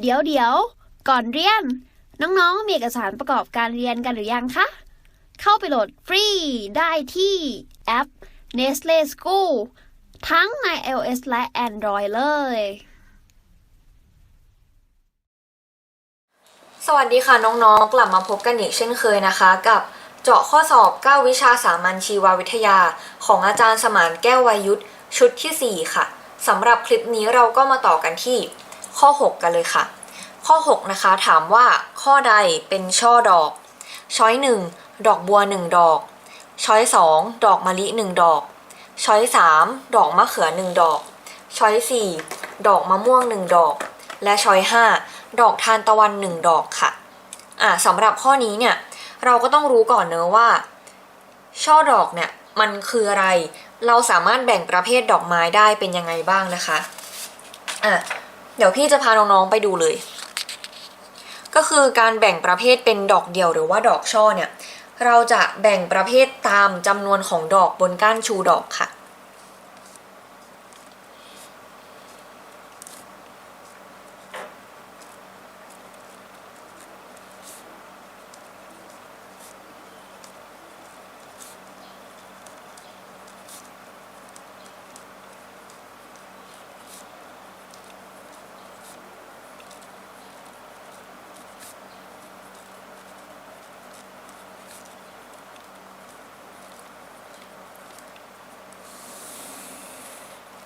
เดี๋ยวเดี๋ยว ก่อนเรียน น้องๆ มีเอกสารประกอบการเรียนกันหรือยังคะ เข้าไปโหลดฟรีได้ที่แอป Nestle School ทั้งใน iOS และ Android เลย สวัสดีค่ะน้องๆ กลับมาพบกันอีกเช่นเคยนะคะ กับเจาะข้อสอบ 9 วิชาสามัญชีววิทยา ของอาจารย์สมานแก้ววายุทธชุดที่ 4 ค่ะสำหรับคลิปนี้เราก็มาต่อกันที่ ข้อ 6 กันเลยค่ะ ข้อ 6 นะคะ ถามว่าข้อใดเป็นช่อดอก ช้อย 1 ดอกบัว 1 ดอก ช้อย 2 ดอกมะลิ 1 ดอก ช้อย 3 ดอกมะเขือ 1 ดอก ช้อย 4 ดอกมะม่วง 1 ดอก และช้อย 5 ดอกทานตะวัน 1 ดอกค่ะอ่าสำหรับข้อนี้เนี่ยเราก็ต้องรู้ก่อนเนอะว่า ช่อดอกเนี่ยมันคืออะไร เราสามารถแบ่งประเภทดอกไม้ได้เป็นยังไงบ้างนะคะอะ เดี๋ยวพี่จะพาน้องๆไปดูเลย ก็คือการแบ่งประเภทเป็นดอกเดียวหรือว่าดอกช่อเนี่ย เราจะแบ่งประเภทตามจำนวนของดอกบนก้านชูดอกค่ะ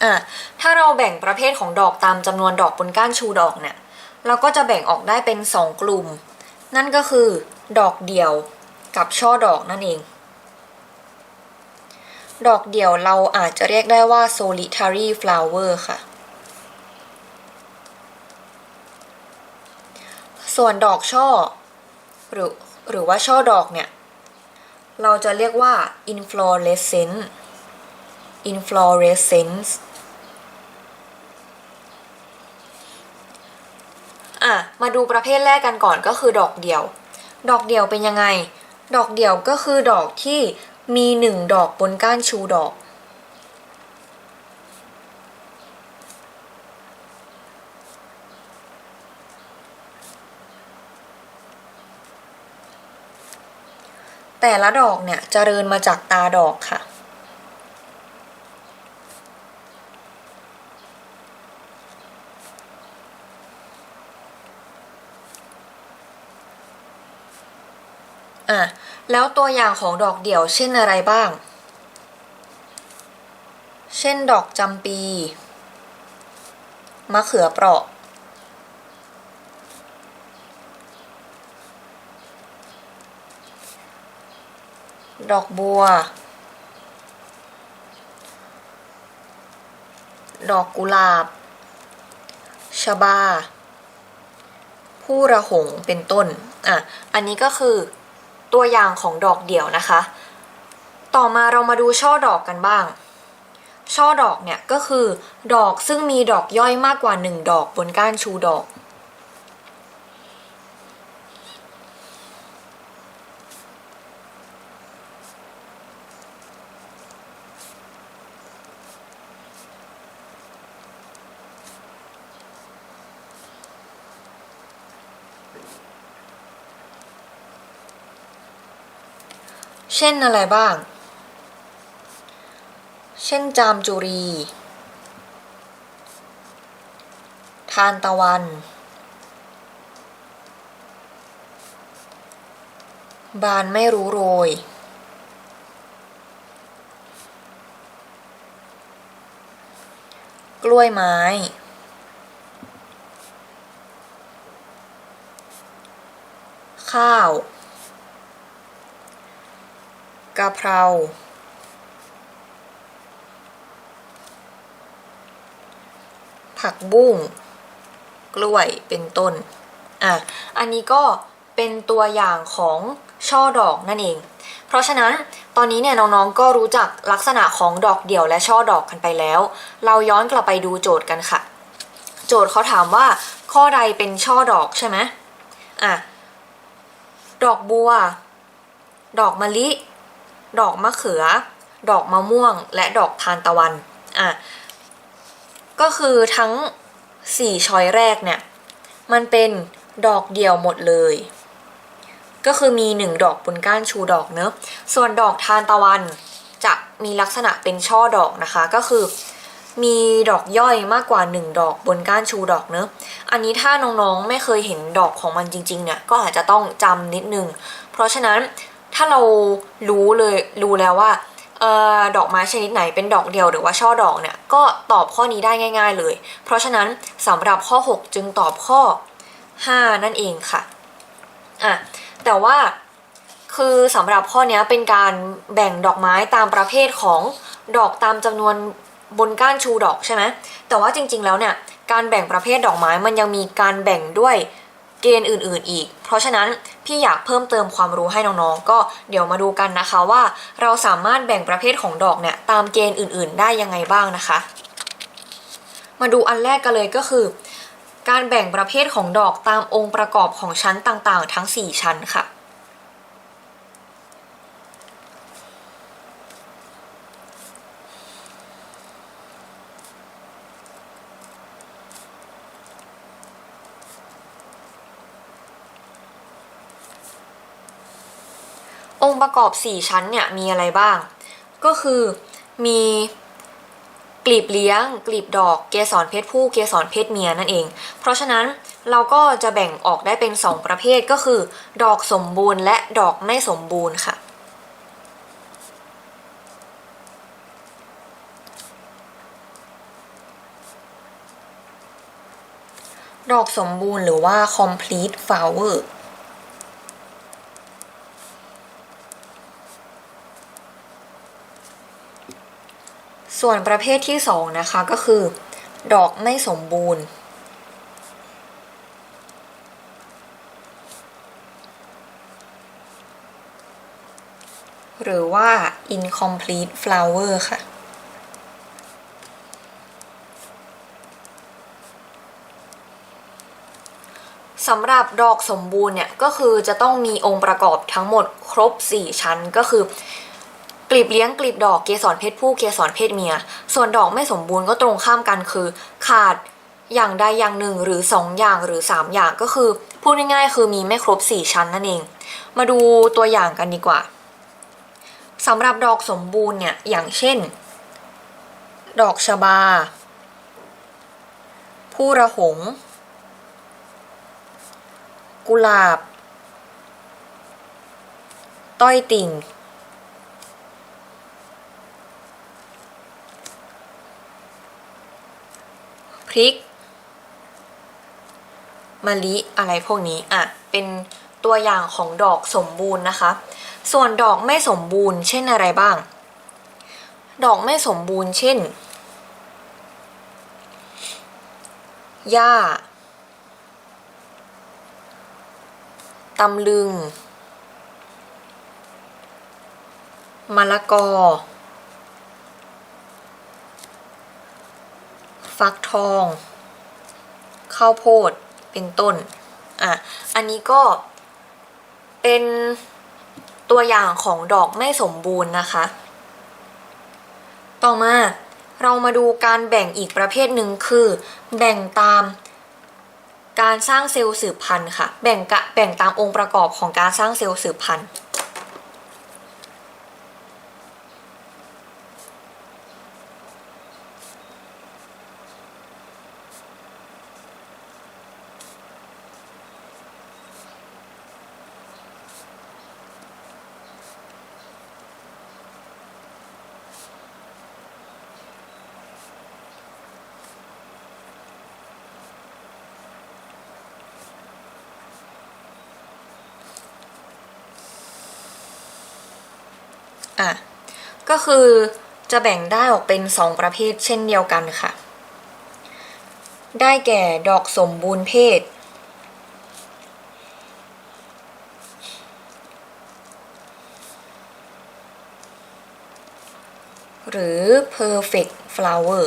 อะถ้าเราแบ่งประเภทของดอกตามจำนวนดอกบนก้านชูดอกเนี่ยเราก็จะแบ่งออกได้เป็น 2 กลุ่ม นั่นก็คือดอกเดี่ยวกับช่อดอกนั่นเอง ดอกเดี่ยวเราอาจจะเรียกได้ว่า solitary flower ค่ะ ส่วนดอกช่อ หรือหรือว่าช่อดอกเนี่ย เราจะเรียกว่า inflorescence inflorescence อะมาดูประเภทแรกกันก่อนก็คือดอกเดี่ยว ดอกเดี่ยวเป็นยังไง ดอกเดี่ยวก็คือดอกที่มีหนึ่งดอกบนก้านชูดอกแต่ละดอกเนี่ยจเจริญมาจากตาดอกค่ะ อะ แล้วตัวอย่างของดอกเดี่ยวเช่นอะไรบ้าง เช่นดอกจำปี มะเขือเปราะ ดอกบัว ดอกกุหลาบ ชบา ผู้ระหง เป็นต้น อะ อันนี้ก็คือ ตัวอย่างของดอกเดี่ยวนะคะ ต่อมาเรามาดูช่อดอกกันบ้าง ช่อดอกเนี่ยก็คือดอกซึ่งมีดอกย่อยมากกว่า 1 ดอกบนก้านชูดอก เช่นอะไรบ้าง เช่นจามจุรี ทานตะวัน บานไม่รู้โรย กล้วยไม้ ข้าว กะเพรา ผักบุ้ง กล้วยเป็นต้น อะ อันนี้ก็เป็นตัวอย่างของช่อดอกนั่นเอง เพราะฉะนั้นตอนนี้เนี่ยน้องๆก็รู้จักลักษณะของดอกเดี่ยวและช่อดอกกันไปแล้ว เราย้อนกลับไปดูโจทย์กันค่ะ โจทย์เขาถามว่า ข้อใดเป็นช่อดอกใช่ไหมอะ ดอกบัว ดอกมะลิ ดอกมะเขือ ดอกมะม่วง และดอกทานตะวันอะก็คือทั้งสี่ช้อยแรกเนี่ย มันเป็นดอกเดี่ยวหมดเลย ก็คือมีหนึ่งดอกบนก้านชูดอกเนอะส่วนดอกทานตะวันจะมีลักษณะเป็นช่อดอกนะคะ ก็คือมีดอกย่อยมากกว่า 1 ดอกบนก้านชูดอกเนอะอันนี้ถ้าน้องๆไม่เคยเห็นดอกของมันจริงๆเนี่ยก็อาจจะต้องจำนิดนึง เพราะฉะนั้น ถ้าเรารู้เลยรู้แล้วว่าออดอกไม้ชนิดไหนเป็นดอกเดียวหรือว่าช่อดอกเนี่ยก็ตอบข้อนี้ได้ง่าย ๆเลย เพราะฉะนั้นสำหรับข้อ 6 จึงตอบข้อ 5 นั่นเองค่ะอะแต่ว่าคือสำหรับข้อนี้เป็นการแบ่งดอกไม้ตามประเภทของดอกตามจำนวนบนก้านชูดอกใช่ไหมแต่ว่าจริงๆแล้วเนี่ยการแบ่งประเภทดอกไม้มันยังมีการแบ่งด้วย เกณฑ์อื่นๆอีก เพราะฉะนั้นพี่อยากเพิ่มเติมความรู้ให้น้องๆ ก็เดี๋ยวมาดูกันนะคะว่า เราสามารถแบ่งประเภทของดอกเนี่ยตามเกณฑ์อื่นๆ ได้ยังไงบ้างนะคะ มาดูอันแรกกันเลยก็คือ การแบ่งประเภทของดอกตามองค์ประกอบของชั้นต่างๆ ทั้ง 4 ชั้นค่ะ องค์ประก อบ4ชั้นเนี่ยมีอะไรบ้าง ก็คือมีกลีบเลี้ยง กลีบดอกเกสรเพศผู้เกสรเพศเมียนั่นเอง เพราะฉะนั้นเราก็จะแบ่งออกได้เป็น 2 ประเภทก็คือ ดอกสมบูรณ์และดอกไม่สมบูรณ์ค่ะ ดอกสมบูรณ์หรือว่า complete flower ส่วนประเภทที่สองนะคะก็คือ ดอกไม่สมบูรณ์ หรือว่า incomplete flower ค่ะสำหรับดอกสมบูรณ์เนี่ยก็คือจะต้องมีองค์ประกอบทั้งหมดครบ 4 ชั้นก็คือ กลีบเลี้ยงกลีบดอกเกสรเพศผู้เกสรเพศเมีย ส่วนดอกไม่สมบูรณ์ก็ตรงข้ามกันคือ ขาดอย่างใดอย่างหนึ่งหรือ 2 อย่างหรือ 3 อย่างก็คือพูดง่ายๆคือมีไม่ครบ 4 ชั้นนั่นเอง มาดูตัวอย่างกันดีกว่าสำหรับดอกสมบูรณ์เนี่ยอย่างเช่น ดอกชบา ผู้ระหง กุหลาบ ต้อยติ่ง พริกมะลิอะไรพวกนี้อะเป็นตัวอย่างของดอกสมบูรณ์นะคะ ส่วนดอกไม่สมบูรณ์ เช่นอะไรบ้าง ดอกไม่สมบูรณ์ เช่นหญ้าตำลึงมะละกอ ฟักทอง ข้าวโพดเป็นต้น อะ อันนี้ก็เป็นตัวอย่างของดอกไม่สมบูรณ์นะคะ ต่อมาเรามาดูการแบ่งอีกประเภทหนึ่งคือ แบ่งตามการสร้างเซลล์สืบพันธุ์ค่ะ แบ่งกะแบ่งตามองค์ประกอบของการสร้างเซลล์สืบพันธุ์ อะก็คือจะแบ่งได้ออกเป็น 2 ประเภทเช่นเดียวกันค่ะ ได้แก่ดอกสมบูรณ์เพศ หรือ perfect flower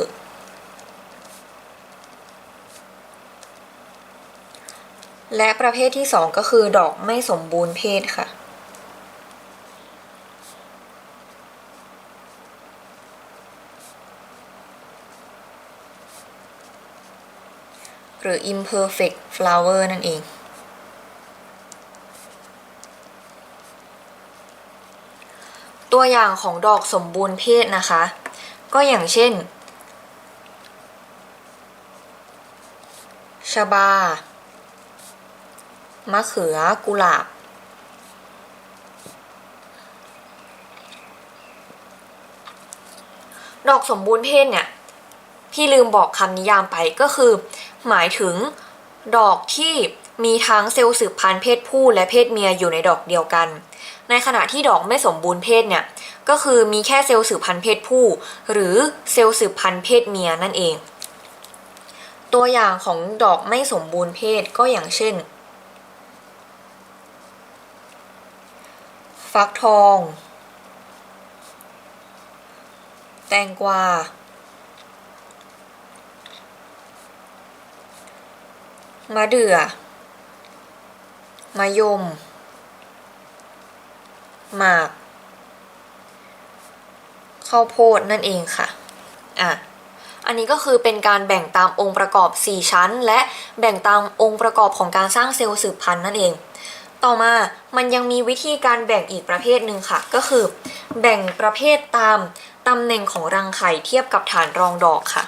และประเภทที่ 2 ก็คือดอกไม่สมบูรณ์เพศค่ะ หรือ imperfect flower นั่นเอง ตัวอย่างของดอกสมบูรณ์เพศนะคะ ก็อย่างเช่นชบา มะเขือกุหลาบ ดอกสมบูรณ์เพศเนี่ย พี่ลืมบอกคำนิยามไปก็คือ หมายถึง ดอกที่มีทั้งเซลล์สืบพันธุ์เพศผู้และเพศเมียอยู่ในดอกเดียวกัน ในขณะที่ดอกไม่สมบูรณ์เพศเนี่ยก็คือมีแค่เซลล์สืบพันธุ์เพศผู้ หรือเซลล์สืบพันธุ์เพศเมียนั่นเอง ตัวอย่างของดอกไม่สมบูรณ์เพศก็อย่างเช่น ฟักทอง แตงกวา มะเดื่อ มะยม หมาก ข้าวโพดนั่นเองค่ะ อะ อันนี้ก็คือเป็นการแบ่งตามองค์ประกอบ 4 ชั้น และแบ่งตามองค์ประกอบของการสร้างเซลล์สืบพันธุ์นั่นเอง ต่อมามันยังมีวิธีการแบ่งอีกประเภทหนึ่งค่ะ ก็คือ แบ่งประเภทตามตำแหน่งของรังไข่เทียบกับฐานรองดอกค่ะ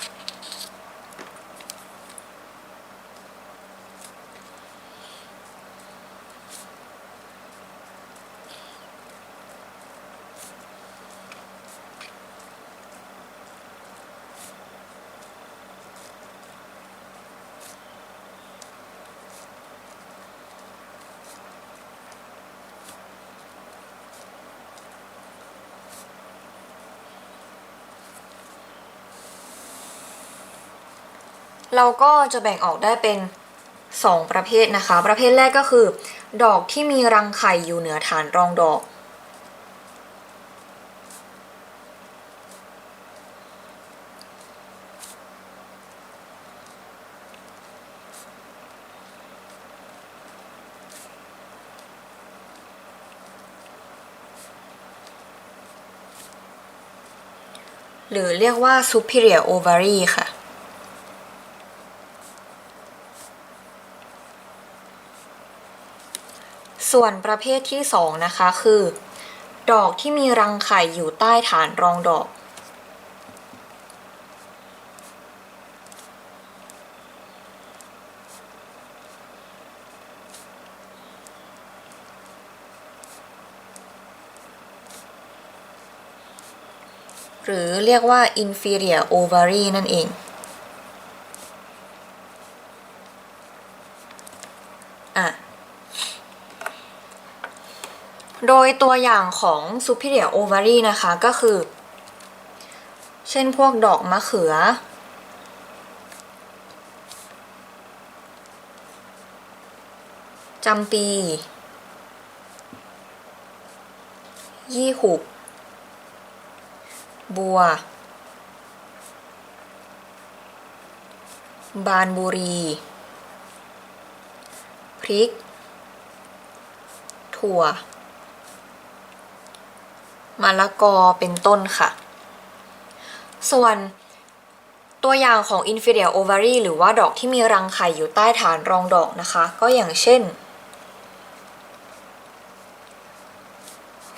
เราก็จะแบ่งออกได้เป็น 2 ประเภทนะคะ ประเภทแรกก็คือ ดอกที่มีรังไข่อยู่เหนือฐานรองดอก หรือเรียกว่า superior ovary ค่ะ ส่วนประเภทที่สองนะคะคือ ดอกที่มีรังไข่อยู่ใต้ฐานรองดอก หรือเรียกว่า inferior ovary นั่นเอง อะ โด ยตัวอย่างของ superior ovary นะคะก็คือ เช่นพวกดอกมะเขือ จำปี ยี่หุบ บัว บานบุรี พริก ถั่ว มะละกอเป็นต้นค่ะ ส่วนตัวอย่างของ inferior ovary หรือว่าดอกที่มีรังไข่อยู่ใต้ฐานรองดอกนะคะ ก็อย่างเช่น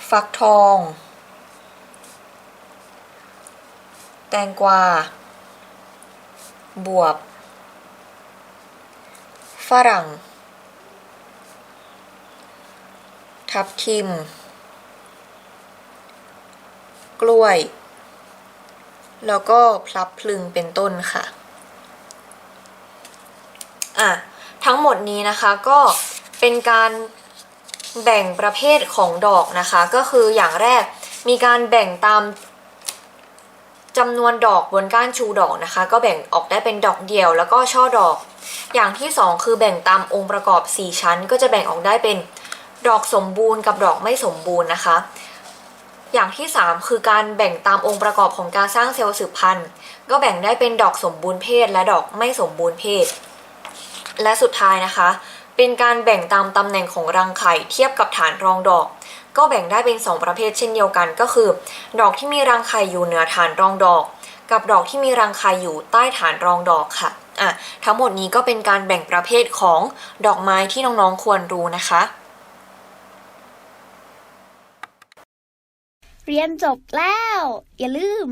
ฟักทอง แตงกวา บวบ ฝรั่ง ทับทิม กล้วย แล้วก็พลับพลึงเป็นต้นค่ะอะทั้งหมดนี้นะคะก็เป็นการแบ่งประเภทของดอกนะคะ ก็คืออย่างแรกมีการแบ่งตามจำนวนดอกบนก้านชูดอกนะคะ ก็แบ่งออกได้เป็นดอกเดี่ยวแล้วก็ช่อดอก อย่างที่สองคือแบ่งตามองค์ประกอบ 4 ชั้น ก็จะแบ่งออกได้เป็นดอกสมบูรณ์กับดอกไม่สมบูรณ์นะคะ อย่างที่ 3 คือการแบ่งตามองค์ประกอบของการสร้างเซลล์สืบพันธุ์ ก็แบ่งได้เป็นดอกสมบูรณ์เพศ และดอกไม่สมบูรณ์เพศ และสุดท้ายนะคะ เป็นการแบ่งตามตำแหน่งของรังไข่เทียบกับฐานรองดอก ก็แบ่งได้เป็น 2 ประเภทเช่นเดียวกันก็คือ ดอกที่มีรังไข่อยู่เหนือฐานรองดอก กับดอกที่มีรังไข่อยู่ใต้ฐานรองดอกค่ะอะทั้งหมดนี้ก็เป็นการแบ่งประเภทของดอกไม้ที่น้องๆควรรู้นะคะ เรียนจบแล้ว อย่าลืม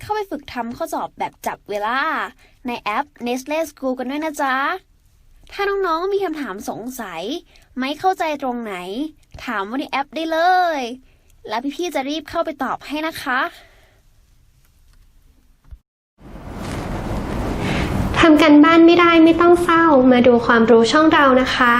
เข้าไปฝึกทำข้อสอบแบบจับเวลา ในแอป Nestle School กันด้วยนะจ๊ะ ถ้าน้องๆมีคำถามสงสัย ไม่เข้าใจตรงไหน ถามว่าในแอปได้เลย แล้วพี่ๆจะรีบเข้าไปตอบให้นะคะทำกันบ้านไม่ได้ไม่ต้องเศร้ามาดูความรู้ช่องเรานะคะ